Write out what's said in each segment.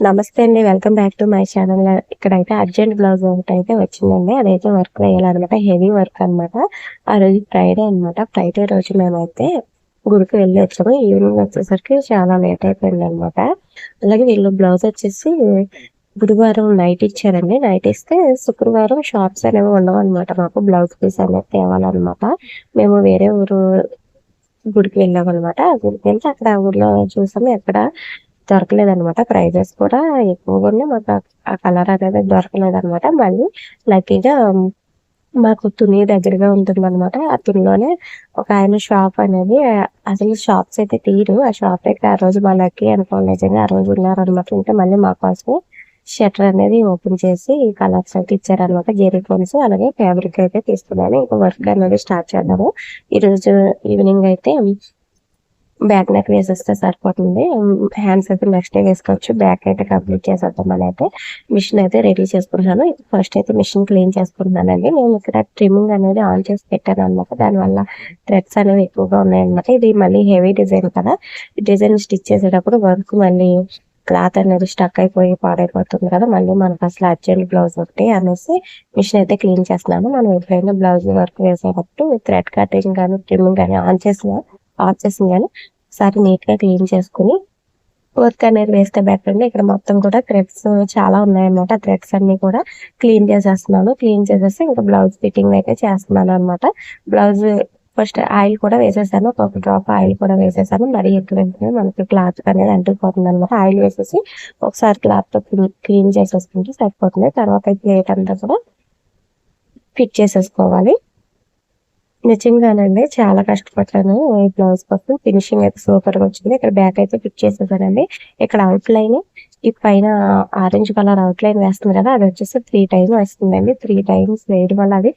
నమస్తే అండి. Welcome back to my channel ఇక్కడైతే అర్జెంట్ బ్లౌజ్ ఒకటి అయితే వచ్చిందండి. అదైతే వర్క్ వేయాలన్నమాట హెవీ వర్క్ అన్నమాట. ఆ రోజు ఫ్రైడే అన్నమాట. ఫ్రైడే రోజు మేమైతే గుడికి వెళ్ళి వచ్చాము. ఈవినింగ్ వచ్చేసరికి చాలా లేట్ అయిపోయింది అనమాట అలాగే వీళ్ళు బ్లౌజ్ వచ్చేసి బుధవారం నైట్ ఇచ్చారండి. నైట్ ఇస్తే శుక్రవారం షాప్స్ అనేవి ఉండవు అనమాట మాకు బ్లౌజ్ పీస్ అనేది తేవాలన్నమాట. మేము వేరే ఊరు గుడికి వెళ్ళాం అనమాట గుడికి వెళ్తే అక్కడ ఊర్లో చూసాము. ఎక్కడ దొరకలేదనమాట ప్రైజెస్ కూడా ఎక్కువగా ఉన్నాయి. మాకు ఆ- కలర్ అనేది దొరకలేదు అనమాట మళ్ళీ లక్కీగా మాకు తుని దగ్గరగా ఉంటుంది అనమాట ఆ తునిలోనే ఒక ఆయన షాప్ అనేది అసలు షాప్స్ అయితే తీరు. ఆ షాప్ అయితే ఆ రోజు మా లక్కీ అనుకోండి నిజంగా ఆ రోజు ఉన్నారు అనమాట ఉంటే మళ్ళీ మా కోసం షట్టర్ అనేది ఓపెన్ చేసి కలర్స్ అయితే ఇచ్చారనమాట జెరీ ఫోన్స్ అలాగే ఫ్యాబ్రిక్ అయితే తీసుకున్నాను. ఇంకా వర్క్ అనేది స్టార్ట్ చేద్దాము. ఈ రోజు ఈవినింగ్ అయితే బ్యాక్ నెక్ వేసేస్తే సరిపోతుంది. హ్యాండ్స్ అయితే నెక్స్ట్ డే వేసుకోవచ్చు. బ్యాక్ అయితే కంప్లీట్ చేసేద్దామని అయితే మిషన్ అయితే రెడీ చేసుకుంటున్నాను. ఫస్ట్ అయితే మిషన్ క్లీన్ చేసుకుంటున్నానండి. నేను ఇక్కడ ట్రిమ్మింగ్ అనేది ఆన్ చేసి పెట్టాను అనమాట దానివల్ల థ్రెడ్స్ అనేవి ఎక్కువగా ఉన్నాయన్నమాట. ఇది మళ్ళీ హెవీ డిజైన్ కదా. డిజైన్ స్టిచ్ చేసేటప్పుడు వర్క్ మళ్ళీ క్లాత్ అనేది స్టక్ అయిపోయి పాడైపోతుంది కదా. మళ్ళీ మనకు అసలు అర్జెంట్ బ్లౌజ్ ఒకటి అనేసి మిషన్ అయితే క్లీన్ చేస్తున్నాను. మనం ఎప్పుడైనా బ్లౌజ్ వర్క్ వేసేటప్పుడు థ్రెడ్ కటింగ్ కానీ ట్రిమ్మింగ్ కానీ ఆన్ చేసినా ఆఫ్ చేసింది కానీ ఒకసారి నీట్గా క్లీన్ చేసుకుని వర్క్ అనేది వేస్తే బెటర్ అండి. ఇక్కడ మొత్తం కూడా థ్రెడ్స్ చాలా ఉన్నాయన్నమాట. థ్రెడ్స్ అన్ని కూడా క్లీన్ చేసేస్తున్నాను. క్లీన్ చేసేసి ఇంకా బ్లౌజ్ ఫిట్టింగ్ అయితే చేస్తున్నాను అనమాట బ్లౌజ్ ఫస్ట్ ఆయిల్ కూడా వేసేసాను. ఒక డ్రాప్ ఆయిల్ కూడా వేసేసాను. మరీ ఎక్కువ మనకి క్లాత్ అనేది అంటుకుపోతుంది అనమాట ఆయిల్ వేసేసి ఒకసారి క్లాత్తో క్లీన్ చేసేసుకుంటే సరిపోతుంది. తర్వాత ప్లేట్ అంతా కూడా ఫిట్ చేసేసుకోవాలి. నిజంగానండి చాలా కష్టపడ్డాను. ఈ బ్లౌజ్ కోసం ఫినిషింగ్ అయితే సూపర్గా వచ్చింది. ఇక్కడ బ్యాక్ అయితే ఫిట్ చేసేసానండి. ఇక్కడ అవుట్ లైన్ ఈ పైన ఆరెంజ్ కలర్ అవుట్ లైన్ వేస్తుంది కదా అది వచ్చేసి త్రీ టైమ్స్ వస్తుందండి. త్రీ టైమ్స్ వేయడం వల్ల అది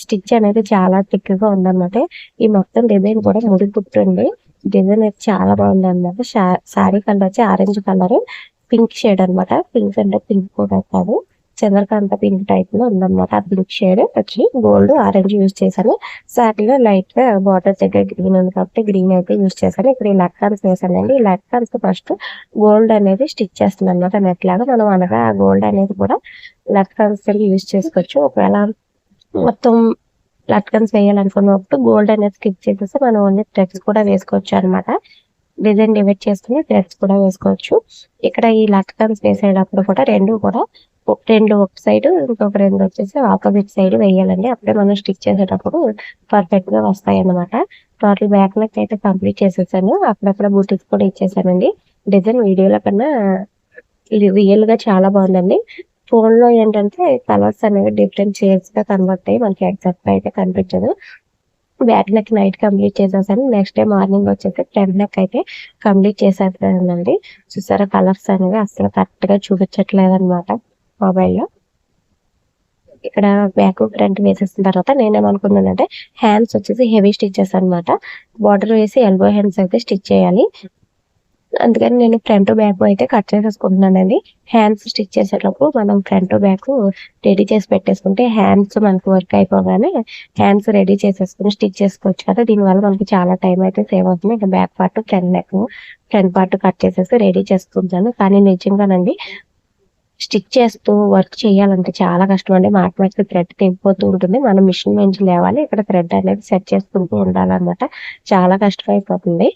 స్టిచ్ అనేది చాలా థిక్గా ఉందన్నమాట. ఈ మొత్తం డిజైన్ కూడా ముడి పుట్టింది డిజైన్ అయితే చాలా బాగుంది అనమాట శారీ కలర్ వచ్చి ఆరెంజ్ కలర్ పింక్ షేడ్ అన్నమాట. పింక్ అంటే పింక్ కూడా కాదు చంద్రకాంత పింక్ టైప్లో ఉందన్నమాట. ఆ బ్లూ షేడ్ వచ్చి గోల్డ్ ఆరెంజ్ యూజ్ చేశాను. సాటిగా లైట్గా బార్డర్ దగ్గర గ్రీన్ ఉంది కాబట్టి గ్రీన్ అయితే యూజ్ చేశాను. ఇక్కడ ఈ లట్కాన్స్ వేసానండి. ఈ లట్కాన్స్ ఫస్ట్ గోల్డ్ అనేది స్టిచ్ చేస్తుంది అనమాట నెట్లాగా మనం అనగా ఆ గోల్డ్ అనేది కూడా లట్కాన్స్ యూజ్ చేసుకోవచ్చు. ఒకవేళ మొత్తం లట్కన్స్ వేయాలనుకున్నప్పుడు గోల్డ్ అనేది స్కిప్ చేసేసి మనం ఓన్లీ థ్రెడ్స్ కూడా వేసుకోవచ్చు అన్నమాట. డిజైన్ డివైడ్ చేసుకుని థ్రెడ్స్ కూడా వేసుకోవచ్చు. ఇక్కడ ఈ లట్కన్స్ వేసేటప్పుడు కూడా రెండు కూడా రెండు ఒక సైడ్ ఇంకొక రెండు వచ్చేసి ఆపోజిట్ సైడ్ వేయాలండి. అప్పుడే మనం స్టిచ్ చేసేటప్పుడు పర్ఫెక్ట్గా వస్తాయి అన్నమాట టోటల్ బ్యాక్ నెక్ అయితే కంప్లీట్ చేసేసాను. అక్కడక్కడ బూటిక్స్ కూడా ఇచ్చేసానండి. డిజైన్ వీడియోల కన్నా రియల్గా చాలా బాగుందండి. ఫోన్లో ఏంటంటే కలర్స్ అనేవి డిఫరెంట్ షేడ్స్గా కనబడతాయి మనకి ఎగ్జాక్ట్గా అయితే కనిపించదు. బ్యాక్ నెక్ నైట్ కంప్లీట్ చేసేసాను. నెక్స్ట్ డే మార్నింగ్ వచ్చేసి ఫ్రంట్ నెక్ అయితే కంప్లీట్ చేసేసానండి. చూసారా కలర్స్ అనేవి అసలు కరెక్ట్గా చూపించట్లేదు అనమాట మొబైల్లో. ఇక్కడ బ్యాక్ ఫ్రంట్ వేసేసిన తర్వాత నేనేమనుకున్నానంటే హ్యాండ్స్ వచ్చేసి హెవీ స్టిచ్చెస్ అనమాట బార్డర్ వేసి ఎల్బో హ్యాండ్స్ అయితే స్టిచ్ చేయాలి. అందుకని నేను ఫ్రంట్ బ్యాక్ అయితే కట్ చేసేసుకుంటున్నానండి. హ్యాండ్స్ స్టిచ్ చేసేటప్పుడు మనం ఫ్రంట్ బ్యాక్ రెడీ చేసి పెట్టేసుకుంటే హ్యాండ్స్ మనకు వర్క్ అయిపోగానే హ్యాండ్స్ రెడీ చేసేసుకుని స్టిచ్ చేసుకోవచ్చు కదా. దీనివల్ల మనకి చాలా టైం అయితే సేవ్ అవుతుంది. ఇంకా back part front neck front part cut చేసేసి రెడీ చేసుకుంటాను. కానీ నిజంగానండి స్టిచ్ చేస్తూ వర్క్ చేయాలంటే చాలా కష్టం అండి మాట థ్రెడ్ తెగిపోతూ ఉంటుంది. మనం మిషన్ నుంచి లేవాలి. ఇక్కడ థ్రెడ్ అనేది సెట్ చేసుకుంటూ ఉండాలన్నమాట. చాలా కష్టం అయిపోతుంది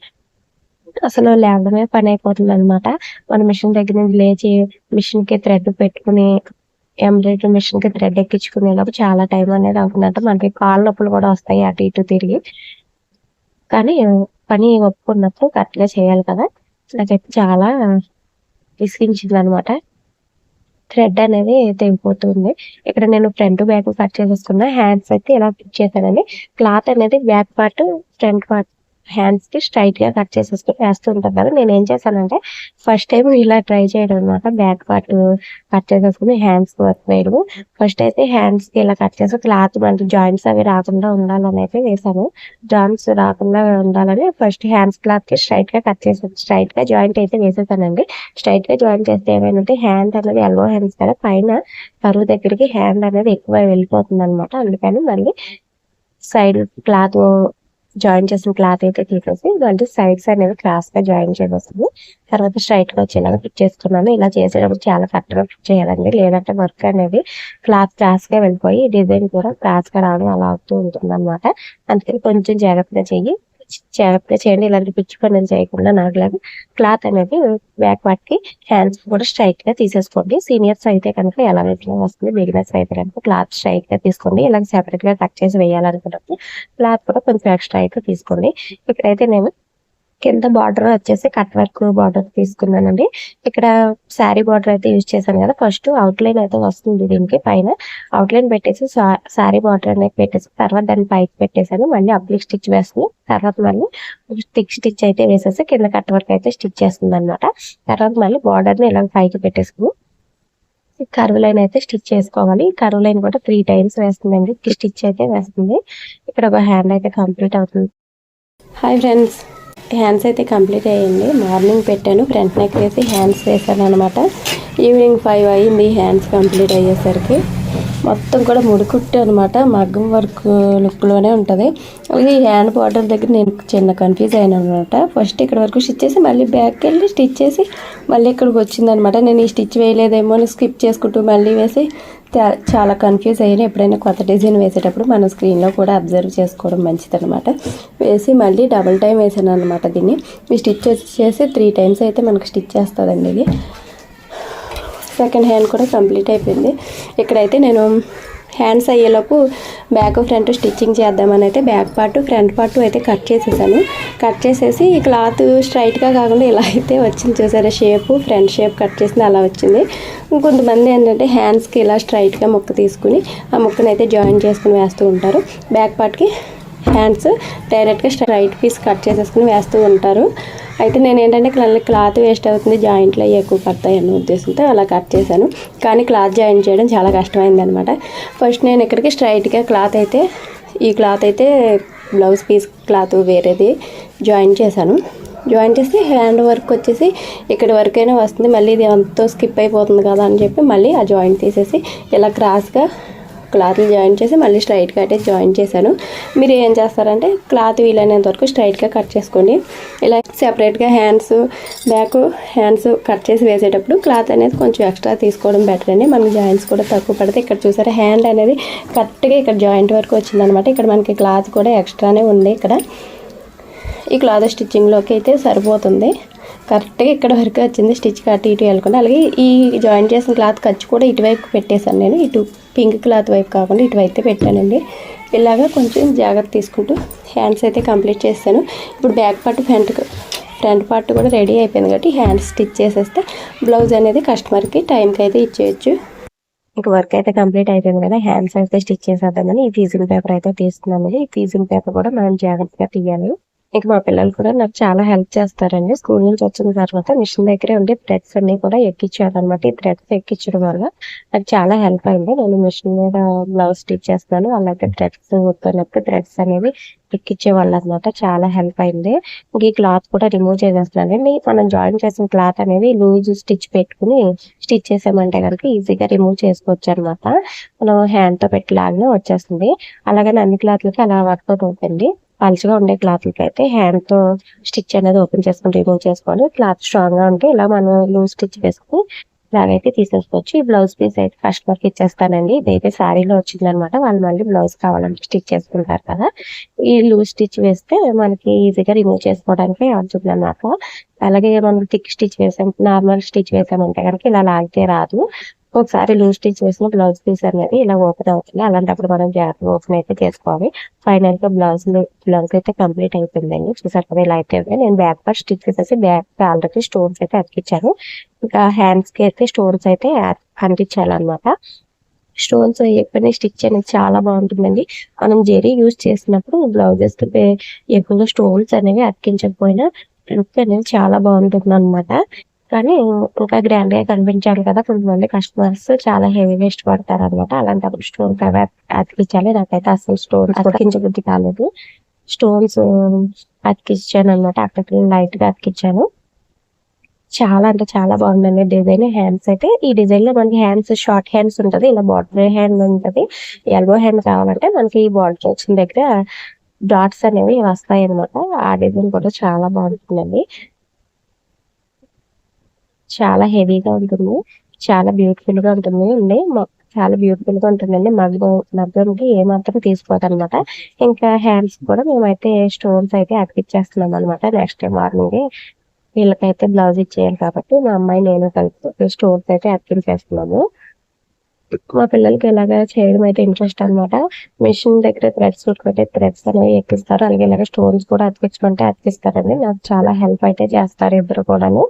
అసలు లేవడమే పని అయిపోతుంది అనమాట మన మిషన్ దగ్గర నుంచి లేచి మిషన్కి థ్రెడ్ పెట్టుకుని ఎంబ్రాయిడరీ మిషన్కి థ్రెడ్ ఎక్కించుకునేలోపు చాలా టైం అనేది అవుతుందంటే. మనకి కాళ్ళ నొప్పులు కూడా వస్తాయి అటు ఇటు తిరిగి. కానీ పని ఒప్పుకున్నప్పుడు కరెక్ట్గా చేయాలి కదా. నాకైతే చాలా విసిగించింది అనమాట థ్రెడ్ అనేది తెగిపోతుంది. ఇక్కడ నేను ఫ్రంట్ బ్యాక్ కట్ చేసేసుకున్న హ్యాండ్స్ అయితే ఇలా ఫిట్ చేశానండి క్లాత్ అనేది బ్యాక్ పార్ట్ ఫ్రంట్ పార్ట్ హ్యాండ్స్కి స్ట్రైట్గా కట్ చేసేసుకుని వేస్తుంటాం నేను ఏం చేశానంటే ఫస్ట్ టైం ఇలా ట్రై చేయడం అనమాట. బ్యాక్ పార్ట్ కట్ చేసేసుకుని హ్యాండ్స్ వర్క్ వేయడం ఫస్ట్ అయితే హ్యాండ్స్కి ఇలా కట్ చేసి క్లాత్ మనకి జాయింట్స్ అవి రాకుండా ఉండాలని అయితే వేసాను జాయింట్స్ రాకుండా ఉండాలని ఫస్ట్ హ్యాండ్స్ క్లాత్కి స్ట్రైట్గా కట్ చేసాను స్ట్రైట్గా జాయింట్ అయితే వేసేసానండి. స్ట్రైట్గా జాయిన్ చేస్తే ఏమైందంటే హ్యాండ్ అనేది ఎల్బో హ్యాండ్స్ కదా పైన కరువు దగ్గరికి హ్యాండ్ అనేది ఎక్కువ వెళ్ళిపోతుంది అనమాట అందుకని మళ్ళీ సైడ్ క్లాత్ జాయిన్ చేసిన క్లాత్ అయితే తీసేసి ఇలాంటి సైడ్స్ అనేవి క్లాస్గా జాయిన్ చేయవస్తుంది తర్వాత స్ట్రైట్గా వచ్చేలాగా ఫిట్ చేసుకున్నాను. ఇలా చేసేటప్పుడు చాలా కరెక్ట్గా ఫిట్ చేయాలండి. లేదంటే వర్క్ అనేది క్లాత్ క్లాస్గా వెళ్ళిపోయి డిజైన్ కూడా క్లాస్గా రావడం అలా అవుతూ ఉంటుంది అనమాట అందుకని కొంచెం జాగ్రత్తగా చెయ్యి. జాగ్రత్తగా చేయండి ఇలాంటి పిచ్చి పనులు చేయకుండా నాకులాగా క్లాత్ అనేది బ్యాక్ పార్ట్కి హ్యాండ్స్ కూడా స్ట్రైట్గా తీసేసుకోండి. సీనియర్స్ అయితే కనుక ఎలా ఇట్లా వస్తుంది. బిగినర్స్ అయితే కనుక క్లాత్ స్ట్రైట్గా తీసుకోండి. ఇలా సెపరేట్గా కట్ చేసి వేయాలనుకున్నప్పుడు క్లాత్ కూడా కొంచెం ఎక్స్ట్రా అయితే తీసుకోండి. ఇక్కడైతే నేను కింద బార్డర్ వచ్చేసి కట్ వర్క్ బార్డర్ తీసుకున్నానండి. ఇక్కడ శారీ బార్డర్ అయితే యూజ్ చేశాను కదా. ఫస్ట్ అవుట్ లైన్ అయితే వస్తుంది దీనికి పైన. అవుట్ లైన్ పెట్టేసి శారీ బార్డర్ అనేది పెట్టేసి తర్వాత దాన్ని పైకి పెట్టేసాను మళ్ళీ అప్లిక్ స్టిచ్ వేస్తుంది తర్వాత మళ్ళీ స్టిక్ స్టిచ్ అయితే వేసేసి కింద కట్ వర్క్ అయితే స్టిచ్ చేస్తుంది అనమాట తర్వాత మళ్ళీ బార్డర్ని ఇలా పైకి పెట్టేసుకుని కరువు లైన్ అయితే స్టిచ్ చేసుకోవాలి. కరువు లైన్ కూడా త్రీ టైమ్స్ వేస్తుందండి. స్టిచ్ అయితే వేస్తుంది. ఇక్కడ ఒక హ్యాండ్ అయితే కంప్లీట్ అవుతుంది. హాయ్ ఫ్రెండ్స్ హ్యాండ్స్ అయితే కంప్లీట్ అయ్యింది. మార్నింగ్ పెట్టాను. ఫ్రంట్ నెక్ వేసి హ్యాండ్స్ వేసాను అనమాట ఈవినింగ్ ఫైవ్ అయ్యింది హ్యాండ్స్ కంప్లీట్ అయ్యేసరికి. మొత్తం కూడా ముడికుట్టు అనమాట మగ్గం వర్క్ లుక్లోనే ఉంటుంది. అలాగే ఈ హ్యాండ్ బార్డర్ దగ్గర నేను చిన్న కన్ఫ్యూజ్ అయినా అనమాట ఫస్ట్ ఇక్కడ వరకు స్టిచ్ చేసి మళ్ళీ బ్యాక్కి వెళ్ళి స్టిచ్ చేసి మళ్ళీ ఇక్కడికి వచ్చిందనమాట నేను ఈ స్టిచ్ వేయలేదేమో అని స్కిప్ చేసుకుంటూ మళ్ళీ వేసి చాలా కన్ఫ్యూజ్ అయ్యాను ఎప్పుడైనా కొత్త డిజైన్ వేసేటప్పుడు మనం స్క్రీన్లో కూడా అబ్జర్వ్ చేసుకోవడం మంచిది అనమాట వేసి మళ్ళీ డబుల్ టైం వేసాను అనమాట దీన్ని. ఈ స్టిచ్ చేసి త్రీ టైమ్స్ అయితే మనకు స్టిచ్ చేస్తుందండి ఇది. సెకండ్ హ్యాండ్ కూడా కంప్లీట్ అయిపోయింది. ఇక్కడైతే నేను హ్యాండ్స్ అయ్యేలోపు బ్యాక్ ఫ్రంట్ స్టిచ్చింగ్ చేద్దామని అయితే బ్యాక్ పార్ట్ ఫ్రంట్ పార్ట్ అయితే కట్ చేసేసాను. కట్ చేసేసి ఈ క్లాత్ స్ట్రైట్గా కాకుండా ఇలా అయితే వచ్చింది చూసారా? షేప్ ఫ్రంట్ షేప్ కట్ చేసింది అలా వచ్చింది. ఇంకొంతమంది ఏంటంటే హ్యాండ్స్కి ఇలా స్ట్రైట్గా ముక్క తీసుకుని ఆ ముక్కను అయితే జాయిన్ చేసుకుని వేస్తూ ఉంటారు. బ్యాక్ పార్ట్కి హ్యాండ్స్ డైరెక్ట్గా స్ట్రైట్ పీస్ కట్ చేసేసుకుని వేస్తూ ఉంటారు. అయితే నేను ఏంటంటే క్లా- క్లాత్ వేస్ట్ అవుతుంది జాయింట్లు అవి ఎక్కువ పడతాయి అన్న ఉద్దేశంతో అలా కట్ చేశాను. కానీ క్లాత్ జాయిన్ చేయడం చాలా కష్టమైంది అనమాట ఫస్ట్ నేను ఇక్కడికి స్ట్రైట్గా క్లాత్ అయితే ఈ క్లాత్ అయితే బ్లౌజ్ పీస్ క్లాత్ వేరేది జాయిన్ చేశాను. జాయిన్ చేసి హ్యాండ్ వర్క్ వచ్చేసి ఇక్కడ వరకైనా వస్తుంది. మళ్ళీ ఇది అంతా స్కిప్ అయిపోతుంది కదా అని చెప్పి మళ్ళీ ఆ జాయింట్ తీసేసి ఇలా క్రాస్గా క్లాత్లు జాయిన్ చేసి మళ్ళీ స్ట్రైట్గా అయితే జాయిన్ చేశాను. మీరు ఏం చేస్తారంటే క్లాత్ వీలైనంత వరకు స్ట్రైట్గా కట్ చేసుకోండి. ఇలా సెపరేట్గా హ్యాండ్స్ బ్యాక్ హ్యాండ్స్ కట్ చేసి వేసేటప్పుడు క్లాత్ అనేది కొంచెం ఎక్స్ట్రా తీసుకోవడం బెటర్ అండి. మనకి జాయింట్స్ కూడా తక్కువ పడితే ఇక్కడ చూసారా హ్యాండ్ అనేది కరెక్ట్గా ఇక్కడ జాయింట్ వరకు వచ్చిందనమాట ఇక్కడ మనకి క్లాత్ కూడా ఎక్స్ట్రానే ఉంది ఇక్కడ. ఈ క్లాత్ స్టిచ్చింగ్లోకి అయితే సరిపోతుంది. కరెక్ట్గా ఇక్కడ వరకు వచ్చింది స్టిచ్ అటు ఇటు వెళ్ళకుండా. అలాగే ఈ జాయిన్ చేసిన క్లాత్ ఖర్చు కూడా ఇటువైపు పెట్టేశాను నేను. ఇటు పింక్ క్లాత్ వైపు కాకుండా ఇటువైతే పెట్టానండి. ఇలాగా కొంచెం జాగ్రత్త తీసుకుంటూ హ్యాండ్స్ అయితే కంప్లీట్ చేశాను ఇప్పుడు back part front front part కూడా రెడీ అయిపోయింది కాబట్టి హ్యాండ్స్ స్టిచ్ చేసేస్తే బ్లౌజ్ అనేది కస్టమర్కి టైంకి అయితే ఇచ్చేయచ్చు. ఇంకా వర్క్ అయితే కంప్లీట్ అయిపోయింది కదా హ్యాండ్స్ అయితే స్టిచ్ చేసేద్దామని ఈ ఫీజింగ్ పేపర్ అయితే తీస్తున్నాను. ఈ ఫీజింగ్ పేపర్ కూడా మనం జాగ్రత్తగా తీయాలి. ఇంకా మా పిల్లలు కూడా నాకు చాలా హెల్ప్ చేస్తారండి. స్కూల్ నుంచి వచ్చిన తర్వాత మిషన్ దగ్గరే ఉండే థ్రెడ్స్ అన్ని కూడా ఎక్కించారు అనమాట ఈ థ్రెడ్స్ ఎక్కించడం వల్ల నాకు చాలా హెల్ప్ అయింది. నేను మిషన్ మీద బ్లౌజ్ స్టిచ్ చేస్తాను అలాగే థ్రెడ్స్ ఉత్తున్నప్పుడు థ్రెడ్స్ అనేవి ఎక్కించే వాళ్ళు అనమాట చాలా హెల్ప్ అయింది. ఇంక ఈ క్లాత్ కూడా రిమూవ్ చేసేస్తున్నాను మనం జాయిన్ చేసిన క్లాత్ అనేది లూజ్ స్టిచ్ పెట్టుకుని స్టిచ్ చేసామంటే కనుక ఈజీగా రిమూవ్ చేసుకోవచ్చు అనమాట మనం హ్యాండ్తో పెట్టి లాగానే వచ్చేస్తుంది. అలాగని అన్ని క్లాత్లకి అలా వర్కౌట్ అవుతుంది. పలుచగా ఉండే క్లాత్లకి అయితే హ్యాండ్తో స్టిచ్ అనేది ఓపెన్ చేసుకొని రిమూవ్ చేసుకొని క్లాత్ స్ట్రాంగ్గా ఉంటే ఇలా మనం లూజ్ స్టిచ్ వేసుకుని ఇలాగైతే తీసేసుకోవచ్చు. ఈ బ్లౌజ్ పీస్ అయితే కస్టమర్కి ఇచ్చేస్తానండి. ఇదైతే శారీలో వచ్చిందనమాట. వాళ్ళు మళ్ళీ బ్లౌజ్ కావాలంటే స్టిచ్ చేసుకుంటారు కదా. ఈ లూజ్ స్టిచ్ వేస్తే మనకి ఈజీగా రిమూవ్ చేసుకోవడానికి అవుతుంది అనమాట. అలాగే మనం థిక్ స్టిచ్ వేసాం నార్మల్ స్టిచ్ వేసామంటే కనుక ఇలా లాగితే రాదు. ఒకసారి లూజ్ స్టిచ్ వేసిన బ్లౌజ్ పీస్ అనేది ఇలా ఓపెన్ అవుతుంది. అలాంటప్పుడు మనం జాగ్రత్తగా ఓపెన్ అయితే చేసుకోవాలి. ఫైనల్గా బ్లౌజ్ బ్లౌజ్ అయితే కంప్లీట్ అయిపోయిందండి. చూసారు కదా ఇలా అయితే నేను బ్యాక్ పార్ట్ స్టిచ్ చేసేసి బ్యాక్ ఆల్రెడీ స్టోన్స్ అయితే అతికిచ్చాను. ఇంకా హ్యాండ్స్కి అయితే స్టోన్స్ అయితే అంటించాలన్నమాట. స్టోన్స్ ఎక్కువనే స్టిచ్ అనేది చాలా బాగుంటుందండి. మనం జెరీ యూజ్ చేసినప్పుడు బ్లౌజెస్ ఎక్కువగా స్టోన్స్ అనేవి అతికించకపోయినా లుక్ అనేది చాలా బాగుంటుంది అనమాట కానీ ఇంకా గ్రాండ్గా కనిపించాలి కదా కొంతమంది కస్టమర్స్ చాలా హెవీగా ఇష్టపడతారు అనమాట అలాంటప్పుడు అతి- అతికించాలి. నాకైతే అసలు స్టోన్స్ అతికించబుద్ధి కాలేదు. స్టోన్స్ అతికించాను అనమాట అక్కడికి లైట్గా అతికించాను. చాలా అంటే చాలా బాగుందండి డిజైన్. హ్యాండ్స్ అయితే ఈ డిజైన్లో మనకి హ్యాండ్స్ షార్ట్ హ్యాండ్స్ ఉంటది. ఇలా బార్డర్ హ్యాండ్ ఉంటది. ఎల్బో హ్యాండ్ కావాలంటే మనకి ఈ బార్డర్ వచ్చిన దగ్గర డాట్స్ అనేవి వస్తాయి అనమాట ఆ డిజైన్ కూడా చాలా బాగుంటుందండి. చాలా హెవీగా ఉంటుంది. చాలా బ్యూటిఫుల్గా ఉంటుంది. అండి చాలా బ్యూటిఫుల్గా ఉంటుందండి మగ్గం మగ్గంకి ఏ మాత్రం అనమాట ఇంకా హ్యాండ్స్ కూడా మేమైతే స్టోన్స్ అయితే అతికిచ్చేస్తున్నాం అనమాట నెక్స్ట్ డే మార్నింగ్ వీళ్ళకైతే బ్లౌజ్ ఇచ్చేయాలి కాబట్టి మా అమ్మాయి నేను కలిపి స్టోన్స్ అయితే అతికించేస్తున్నాము మా పిల్లలకి ఇలాగ చేయడం అయితే ఇంట్రెస్ట్ అన్నమాట. మిషన్ దగ్గర థ్రెడ్స్ ఉట్టుకుంటే థ్రెడ్స్ అనేవి ఎక్కిస్తారు. అలాగే ఇలాగ స్టోన్స్ కూడా అతికించమంటే అతికిస్తారండి. నాకు చాలా హెల్ప్ అయితే చేస్తారు ఇద్దరు కూడాను.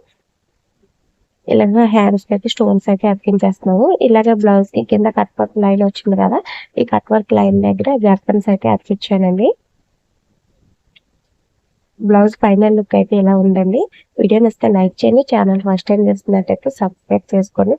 ఇలాగ హ్యాండ్స్కి అయితే స్టోన్స్ అయితే అతికించేస్తున్నాము. ఇలాగ బ్లౌజ్కి కింద కట్ వర్క్ లైన్ వచ్చింది కదా ఈ కట్ వర్క్ లైన్ దగ్గర జర్కన్స్ అయితే అతికిచ్చానండి బ్లౌజ్ ఫైనల్ లుక్ అయితే ఇలా ఉందండి. వీడియో నచ్చితే లైక్ చేయండి. ఛానల్ ఫస్ట్ టైం చేస్తున్నట్టయితే సబ్స్క్రైబ్ చేసుకోండి.